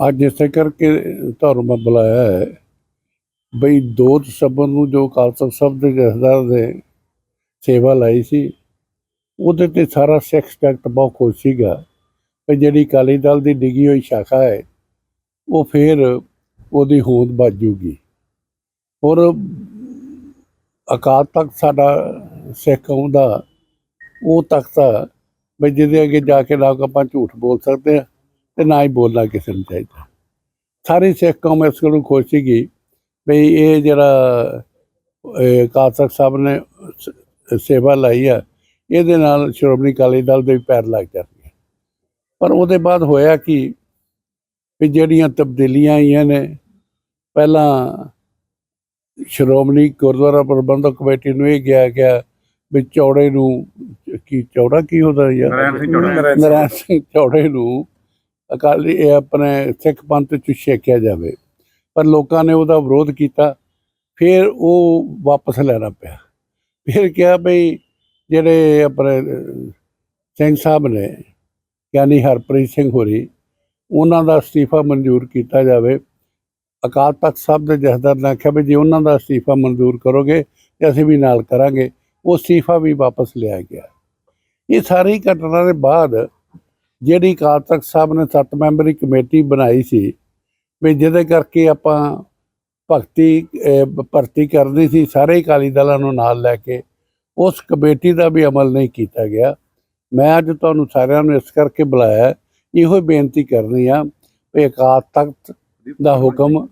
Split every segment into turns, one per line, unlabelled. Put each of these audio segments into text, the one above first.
ਅੱਜ ਇਸੇ ਕਰਕੇ ਤੁਹਾਨੂੰ ਮੈਂ ਬੁਲਾਇਆ ਹੈ ਬਈ 2 ਦਸੰਬਰ ਨੂੰ ਜੋ ਖਾਲਸਾ ਸਭ ਦੇ ਜਥੇਦਾਰ ਦੇ ਸੇਵਾ ਲਾਈ ਸੀ, ਉਹਦੇ ਤੇ ਸਾਰਾ ਸਿੱਖ ਸੈਕਟ ਬਹੁਤ ਖੁਸ਼ ਸੀਗਾ। ਕਿ ਜਿਹੜੀ ਅਕਾਲੀ ਦਲ ਦੀ ਡਿੱਗੀ ਹੋਈ ਸ਼ਾਖਾ ਹੈ, ਉਹ ਫੇਰ ਉਹਦੀ ਹੋਂਦ ਬਾਜੂਗੀ ਔਰ ਅਕਾਲ ਤਖਤ ਸਾਡਾ ਸਿੱਖ ਆਉਂਦਾ ਉਹ ਤਖਤ ਆ, ਬਈ ਜਿਹਦੇ ਅੱਗੇ ਜਾ ਕੇ ਨਾ ਆਪਾਂ ਝੂਠ ਬੋਲ ਸਕਦੇ ਆ ਤੇ ਨਾ ਹੀ ਬੋਲਣਾ ਕਿਸੇ ਨੂੰ ਚਾਹੀਦਾ। ਸਾਰੀ ਸਿੱਖ ਕੌਮ ਇਸ ਗੱਲੋਂ ਖੁਸ਼ ਸੀਗੀ ਵੀ ਇਹ ਜਿਹੜਾ ਤਖਤ ਸਾਹਿਬ ਨੇ ਸੇਵਾ ਲਾਈ ਆ ਇਹਦੇ ਨਾਲ ਸ਼੍ਰੋਮਣੀ ਅਕਾਲੀ ਦਲ ਦੇ ਵੀ ਪੈਰ ਲੱਗ ਜਾਣਗੇ। ਪਰ ਉਹਦੇ ਬਾਅਦ ਹੋਇਆ ਕਿ ਵੀ ਜਿਹੜੀਆਂ ਤਬਦੀਲੀਆਂ ਆਈਆਂ ਨੇ ਪਹਿਲਾਂ ਸ਼੍ਰੋਮਣੀ ਗੁਰਦੁਆਰਾ ਪ੍ਰਬੰਧਕ ਕਮੇਟੀ ਨੂੰ ਇਹ ਗਿਆ ਗਿਆ ਵੀ ਚੌੜੇ ਨੂੰ ਕੀ ਚੌੜਾ ਕੀ ਹੁੰਦਾ ਯਾਰ?
ਨਰਾਇਣ ਸਿੰਘ ਚੌੜੇ
ਨੂੰ ਅਕਾਲੀ, ਇਹ ਆਪਣੇ ਸਿੱਖ ਪੰਥ ਚ ਛੇਕਿਆ ਜਾਵੇ। ਪਰ ਲੋਕਾਂ ਨੇ ਉਹਦਾ ਵਿਰੋਧ ਕੀਤਾ। ਫਿਰ ਉਹ ਵਾਪਸ ਲੈਣਾ ਪਿਆ। ਫਿਰ ਕਿਹਾ ਬਈ ਜਿਹੜੇ ਆਪਣੇ ਸਿੰਘ ਸਾਹਿਬ ਨੇ, ਯਾਨੀ ਹਰਪ੍ਰੀਤ ਸਿੰਘ ਹੋਰੀ, ਉਹਨਾਂ ਦਾ ਅਸਤੀਫਾ ਮਨਜ਼ੂਰ ਕੀਤਾ ਜਾਵੇ। ਅਕਾਲ ਤਖਤ ਸਾਹਿਬ ਦੇ ਜਥੇਦਾਰ ਨੇ ਆਖਿਆ ਵੀ ਜੇ ਉਹਨਾਂ ਦਾ ਅਸਤੀਫਾ ਮਨਜ਼ੂਰ ਕਰੋਗੇ ਤੇ ਅਸੀਂ ਵੀ ਨਾਲ ਕਰਾਂਗੇ। ਉਹ ਅਸਤੀਫਾ ਵੀ ਵਾਪਸ ਲਿਆ ਗਿਆ। ਇਹ ਸਾਰੀ ਘਟਨਾ ਦੇ ਬਾਅਦ ਜਿਹੜੀ ਅਕਾਲ ਤਖਤ ਸਾਹਿਬ ਨੇ ਸੱਤ ਮੈਂਬਰੀ ਕਮੇਟੀ ਬਣਾਈ ਸੀ, ਵੀ ਜਿਹਦੇ ਕਰਕੇ ਆਪਾਂ ਭਗਤੀ ਭਰਤੀ ਕਰਨੀ ਸੀ, ਸਾਰੇ ਅਕਾਲੀ ਦਲਾਂ ਨੂੰ ਨਾਲ ਲੈ ਕੇ, ਉਸ ਕਮੇਟੀ ਦਾ ਵੀ ਅਮਲ ਨਹੀਂ ਕੀਤਾ ਗਿਆ। ਮੈਂ ਅੱਜ ਤੁਹਾਨੂੰ ਸਾਰਿਆਂ ਨੂੰ ਇਸ ਕਰਕੇ ਬੁਲਾਇਆ, ਇਹੋ ਹੀ ਬੇਨਤੀ ਕਰਨੀ ਆ, ਵੀ ਅਕਾਲ ਤਖਤ ਦਾ ਹੁਕਮ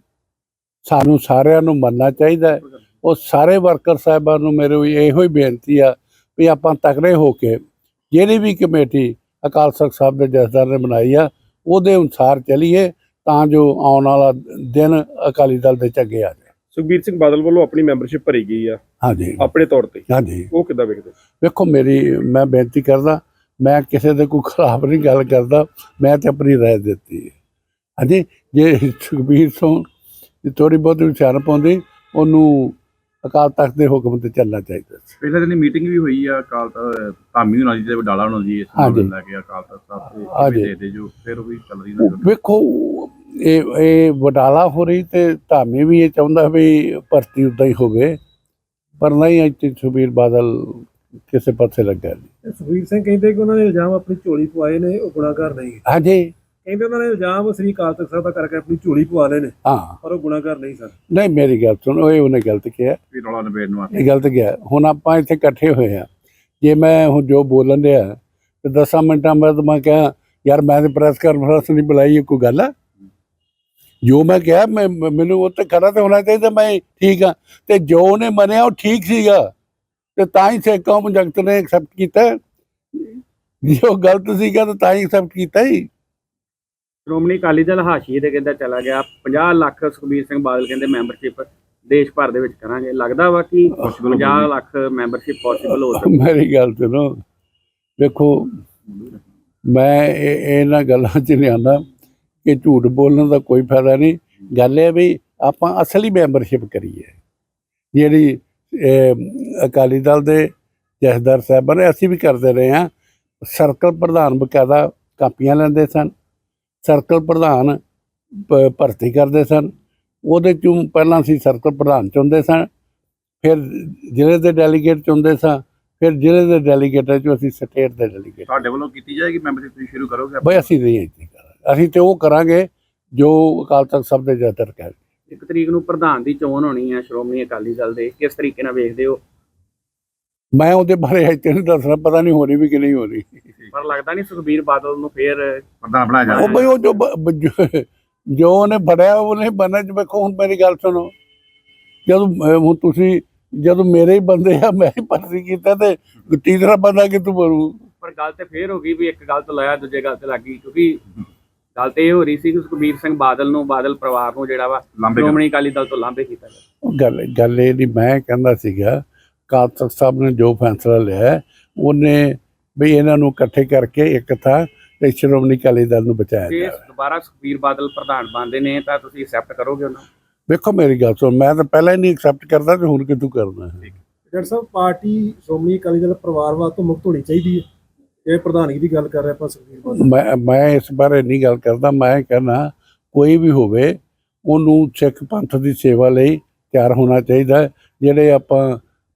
ਸਾਨੂੰ ਸਾਰਿਆਂ ਨੂੰ ਮੰਨਣਾ ਚਾਹੀਦਾ ਹੈ। ਉਹ ਸਾਰੇ ਵਰਕਰ ਸਾਹਿਬਾਨ ਨੂੰ ਮੇਰੇ ਇਹੋ ਹੀ ਬੇਨਤੀ ਆ, ਵੀ ਆਪਾਂ ਤਕੜੇ ਹੋ ਕੇ, ਜਿਹੜੀ ਵੀ ਕਮੇਟੀ ਅਕਾਲ ਤਖਤ ਸਾਹਿਬ ਦੇ ਜਥੇਦਾਰ ਨੇ ਬਣਾਈ ਆ ਉਹਦੇ ਅਨੁਸਾਰ ਚੱਲੀਏ ਤਾਂ ਜੋ ਆਉਣ ਵਾਲਾ ਦਿਨ ਅਕਾਲੀ ਦਲ ਦੇ ਚੰਗੇ ਆ ਜਾਏ।
ਸੁਖਬੀਰ ਸਿੰਘ ਬਾਦਲ ਵੱਲੋਂ ਆਪਣੀ ਮੈਂਬਰਸ਼ਿਪ ਭਰੀ ਗਈ ਆ
ਹਾਂਜੀ।
ਆਪਣੇ ਤੌਰ ਤੇ।
ਹਾਂਜੀ।
ਉਹ ਕਿੱਦਾਂ ਵੇਖਦੇ?
ਵੇਖੋ ਮੇਰੀ ਮੈਂ ਬੇਨਤੀ ਕਰਦਾ ਮੈਂ ਕਿਸੇ ਦੇ ਕੋਈ ਖਿਲਾਫ ਨਹੀਂ ਗੱਲ ਕਰਦਾ ਮੈਂ ਤੇ ਆਪਣੀ ਰਾਏ ਦਿੱਤੀ ਹੈ। ਹਾਂਜੀ ਜੇ ਸੁਖਬੀਰ ਸਿੰਘ ਥੋੜੀ ਬਹੁਤ ਵਿਚਾਰ ਪਾਉਂਦੀ ਉਹਨੂੰ ਅਕਾਲ ਤਖਤ ਦੇ ਹੁਕਮ ਤੇ ਚੱਲਣਾ ਚਾਹੀਦਾ ਸੀ।
ਪਹਿਲੇ ਦਿਨ ਮੀਟਿੰਗ ਵੀ ਹੋਈ ਆ ਅਕਾਲ ਤਖਤ ਧਾਮੀ ਹੋਣਾ ਜੀ ਤੇ ਵਡਾਲਾ ਹੋਣਾ ਜੀ ਇਸ। ਨੂੰ ਲੈ ਕੇ ਅਕਾਲ ਤਖਤ ਸਾਹਿਬ ਤੇ। ਦੇ ਦੇ ਜੋ ਫਿਰ ਵੀ ਚੱਲ ਰਹੀ
ਉਹ
ਨਾ
ਵੇਖੋ ਇਹ ਇਹ ਵਡਾਲਾ ਹੋ ਰਹੀ ਤੇ ਧਾਮੀ ਵੀ ਇਹ ਚਾਹੁੰਦਾ ਵੀ ਭਰਤੀ ਉਦਾਂ ਹੀ ਹੋਵੇ ਪਰ ਨਹੀਂ ਇੱਥੇ ਸੁਖਬੀਰ ਬਾਦਲ ਕਿਸੇ ਪਾਸੇ ਲੱਗਾ ਨਹੀਂ।
ਸੁਖਵੀਰ ਸਿੰਘ ਕਹਿੰਦੇ ਕਿ ਉਹਨਾਂ ਨੇ ਇਲਜ਼ਾਮ ਆਪਣੀ ਝੋਲੀ ਪਵਾਏ ਨੇ ਉਹ ਗੁਨਾਹਗਾਰ ਨਹੀਂ।
ਹਾਂਜੀ।
ਕਹਿੰਦੇ ਉਹਨਾਂ ਨੇ ਇਲਜ਼ਾਮ ਸ੍ਰੀ ਅਕਾਲ ਤਖਤ ਸਾਹਿਬ ਦਾ ਕਰਕੇ ਆਪਣੀ ਝੋਲੀ ਪਵਾ ਲਏ ਨੇ।
ਹਾਂ।
ਪਰ ਉਹ ਗੁਨਾਹਗਾਰ ਨਹੀਂ ਸਨ।
ਨਹੀਂ ਮੇਰੀ ਗੱਲ ਸੁਣੋ ਇਹ ਉਹਨੇ ਗਲਤ ਕਿਹਾ।
ਵੀ ਰੌਲਾ ਨਿਬੇੜਨ ਵਾਸਤੇ।
ਇਹ ਗਲਤ ਗਿਆ ਹੁਣ ਆਪਾਂ ਇੱਥੇ ਇਕੱਠੇ ਹੋਏ ਆ ਜੇ ਮੈਂ ਹੁਣ ਜੋ ਬੋਲਣ ਡਿਆ ਤੇ 10 ਮਿੰਟਾਂ ਬਾਅਦ ਮੈਂ ਕਿਹਾ ਯਾਰ ਮੈਂ ਤੇ ਪ੍ਰੈਸ ਕਾਨਫਰੰਸ ਨਹੀਂ ਬੁਲਾਈ ਇਹ ਕੋਈ ਗੱਲ ਆ? ਜੋ ਮੈਂ ਕਿਹਾ ਮੈਨੂੰ ਉਹ ਤੇ ਖੜਾ ਤੇ ਹੋਣਾ ਚਾਹੀਦਾ ਮੈਂ ਠੀਕ ਆ ਤੇ ਜੋ ਉਹਨੇ ਮੰਨਿਆ ਉਹ ਠੀਕ ਸੀਗਾ। ਤੇ ਤਾਂ ਹੀ ਸੇ ਕੌਮ ਜਗਤ ਨੇ ਐਕਸੈਪਟ ਕੀਤਾ। ਜੋ ਗਲਤ ਸੀਗਾ ਤਾਂ ਤਾਂ ਹੀ ਐਕਸੈਪਟ ਕੀਤਾ ਹੀ।
ਸ਼੍ਰੋਮਣੀ ਅਕਾਲੀ ਦਲ ਹਾਸ਼ੀਏ ਤੇ ਕਹਿੰਦਾ ਚਲਾ ਗਿਆ। 50 ਲੱਖ ਸੁਖਬੀਰ ਸਿੰਘ ਬਾਦਲ ਕਹਿੰਦੇ ਮੈਂਬਰਸ਼ਿਪ ਦੇਸ਼ ਭਰ ਦੇ ਵਿੱਚ ਕਰਾਂਗੇ। ਲੱਗਦਾ ਵਾ ਕਿ
Possible
50 ਲੱਖ ਮੈਂਬਰਸ਼ਿਪ ਪੋਸੀਬਲ ਹੋ ਸਕਦੀ।
ਮੇਰੀ ਗੱਲ ਸੁਣੋ। ਵੇਖੋ ਮੈਂ ਇਹ ਇਹਨਾਂ ਗੱਲਾਂ 'ਚ ਨਹੀਂ ਆਉਂਦਾ ਕਿ ਝੂਠ ਬੋਲਣ ਦਾ ਕੋਈ ਫਾਇਦਾ ਨਹੀਂ। ਗੱਲ ਇਹ ਵੀ ਆਪਾਂ ਅਸਲੀ ਮੈਂਬਰਸ਼ਿਪ ਕਰੀਏ। ਜਿਹੜੀ ਅਕਾਲੀ ਦਲ ਦੇ ਜਥੇਦਾਰ ਸਾਹਿਬਾਨ ਨੇ, ਅਸੀਂ ਵੀ ਕਰਦੇ ਰਹੇ ਹਾਂ। ਸਰਕਲ ਪ੍ਰਧਾਨ ਬਕਾਇਦਾ ਕਾਪੀਆਂ ਲੈਂਦੇ ਸਨ। ਸਰਕਲ ਪ੍ਰਧਾਨ ਭਰਤੀ ਕਰਦੇ ਸਨ। ਉਹਦੇ ਚੋਂ ਪਹਿਲਾਂ ਅਸੀਂ ਸਰਕਲ ਪ੍ਰਧਾਨ ਚੁਣਦੇ ਸਨ ਫਿਰ ਜ਼ਿਲ੍ਹੇ ਦੇ ਡੈਲੀਗੇਟ ਚੁਣਦੇ ਸਾਂ। ਫਿਰ ਜ਼ਿਲ੍ਹੇ ਦੇ ਡੈਲੀਗੇਟਾਂ ਚੋਂ ਅਸੀਂ ਸਟੇਟ ਦੇ ਡੈਲੀਗੇਟ
ਤੁਹਾਡੇ ਵੱਲੋਂ ਕੀਤੀ ਜਾਏਗੀ ਮੈਂਬਰਸ਼ਿਪ ਤੁਸੀਂ ਸ਼ੁਰੂ ਕਰੋਗੇ?
ਬਈ ਅਸੀਂ ਨਹੀਂ ਇੱਥੇ ਕਰਾਂਗੇ। ਅਸੀਂ ਤੇ ਉਹ ਕਰਾਂਗੇ ਜੋ ਅਕਾਲ ਤਖਤ ਸਭ ਦੇ ਜਦਰ ਕਹਿ
ਇੱਕ ਤਰੀਕ ਨੂੰ ਪ੍ਰਧਾਨ ਦੀ ਚੋਣ ਹੋਣੀ ਹੈ ਸ਼੍ਰੋਮਣੀ ਅਕਾਲੀ ਦਲ ਦੇ। ਕਿਸ ਤਰੀਕੇ ਨਾਲ ਵੇਖਦੇ ਹੋ?
ਮੈਂ ਉਹਦੇ ਬਾਰੇ ਇੱਥੇ ਨਹੀਂ ਦੱਸਣਾ ਪਤਾ ਨਹੀਂ ਹੋ ਰਹੀ ਵੀ ਕਿ ਨਹੀਂ ਹੋ ਰਹੀ।
ਪਰ ਲੱਗਦਾ ਨਹੀਂ ਸੁਖਬੀਰ ਬਾਦਲ ਨੂੰ ਫੇਰ
ਪ੍ਰਧਾਨ ਬਣਾਇਆ
ਉਹ
ਜਾਣਾ
ਬਈ ਉਹ ਜੋ ਬ- ਜੋ- ਜੋ ਉਹਨੇ ਬੜਿਆ ਉਹਨੇ ਬਣਨਾ ਚ ਵੇਖੋ ਹੁਣ ਮੇਰੀ ਗੱਲ ਸੁਣੋ। ਜਦੋਂ ਹੁਣ ਤੁਸੀਂ ਜਦੋਂ ਮੇਰੇ ਹੀ ਬੰਦੇ ਆ ਮੈਂ ਹੀ ਭਰਤੀ ਕੀਤਾ ਤੇ ਤੀਸਰਾ ਬੰਦਾ ਕਿ ਤੂੰ ਬਣੂ?
ਪਰ ਗੱਲ ਤੇ ਫੇਰ ਹੋ ਗਈ ਵੀ ਇੱਕ ਗੱਲ ਤੋਂ ਲਾਇਆ ਦੂਜੇ ਗੱਲ ਤੇ ਲੱਗੀ ਕਿਉਂਕਿ ਗੱਲ ਤੇ ਇਹ ਹੋ ਰਹੀ ਸੀ ਕਿ ਸੁਖਬੀਰ ਸਿੰਘ ਬਾਦਲ ਨੂੰ ਬਾਦਲ ਪਰਿਵਾਰ ਨੂੰ ਜਿਹੜਾ ਵਾ
ਲਾਂਬੇ
ਸ਼੍ਰੋਮਣੀ ਅਕਾਲੀ ਦਲ ਤੋਂ ਲਾਂਭੇ ਕੀਤਾ ਗਿਆ।
ਉਹ ਗੱਲ ਗੱਲ ਇਹ ਨਹੀਂ ਮੈਂ ਕਹਿੰਦਾ ਸੀਗਾ ਅਕਾਲ ਤਖਤ ਸਾਹਿਬ ਨੇ ਜੋ ਫੈਸਲਾ ਲਿਆ ਉਹਨੇ ਵੀ ਇਹਨਾਂ ਨੂੰ ਇਕੱਠੇ ਕਰਕੇ ਇੱਕ ਥਾਂ ਤੇ ਸ਼੍ਰੋਮਣੀ ਅਕਾਲੀ ਦਲ ਨੂੰ ਬਚਾਇਆ
ਜੇ
ਜਾਵੇ।
ਦੁਬਾਰਾ ਸੁਖਬੀਰ ਬਾਦਲ ਪ੍ਰਧਾਨ ਬਣਦੇ ਨੇ ਤਾਂ ਤੁਸੀਂ ਐਕਸੈਪਟ ਕਰੋਗੇ ਉਹਨਾਂ ਨੂੰ?
ਵੇਖੋ ਮੇਰੀ ਗੱਲ ਸੁਣ ਮੈਂ ਤਾਂ ਪਹਿਲਾਂ ਹੀ ਨਹੀਂ ਐਕਸੈਪਟ ਕਰਦਾ ਤੇ ਹੁਣ ਕਿਤੋਂ ਕਰਨਾ ਹੈ?
ਡਾਕਟਰ ਸਾਹਿਬ ਪਾਰਟੀ ਸ਼੍ਰੋਮਣੀ ਅਕਾਲੀ ਦਲ ਪਰਿਵਾਰਵਾਦ ਤੋਂ ਮੁਕਤ ਹੋਣੀ ਚਾਹੀਦੀ ਹੈ? ਇਹ ਪ੍ਰਧਾਨਗੀ ਦੀ ਗੱਲ ਕਰ ਰਹੇ ਆਪਾਂ ਸੁਖਬੀਰ ਬਾਦਲ।
ਮੈਂ ਮੈਂ ਇਸ ਬਾਰੇ ਨਹੀਂ ਗੱਲ ਕਰਦਾ ਮੈਂ ਕਹਿੰਦਾ ਕੋਈ ਵੀ ਹੋਵੇ ਉਹਨੂੰ ਸਿੱਖ ਪੰਥ ਦੀ ਸੇਵਾ ਲਈ ਤਿਆਰ ਹੋਣਾ ਚਾਹੀਦਾ ਹੈ। ਜਿਹੜੇ ਆਪਾਂ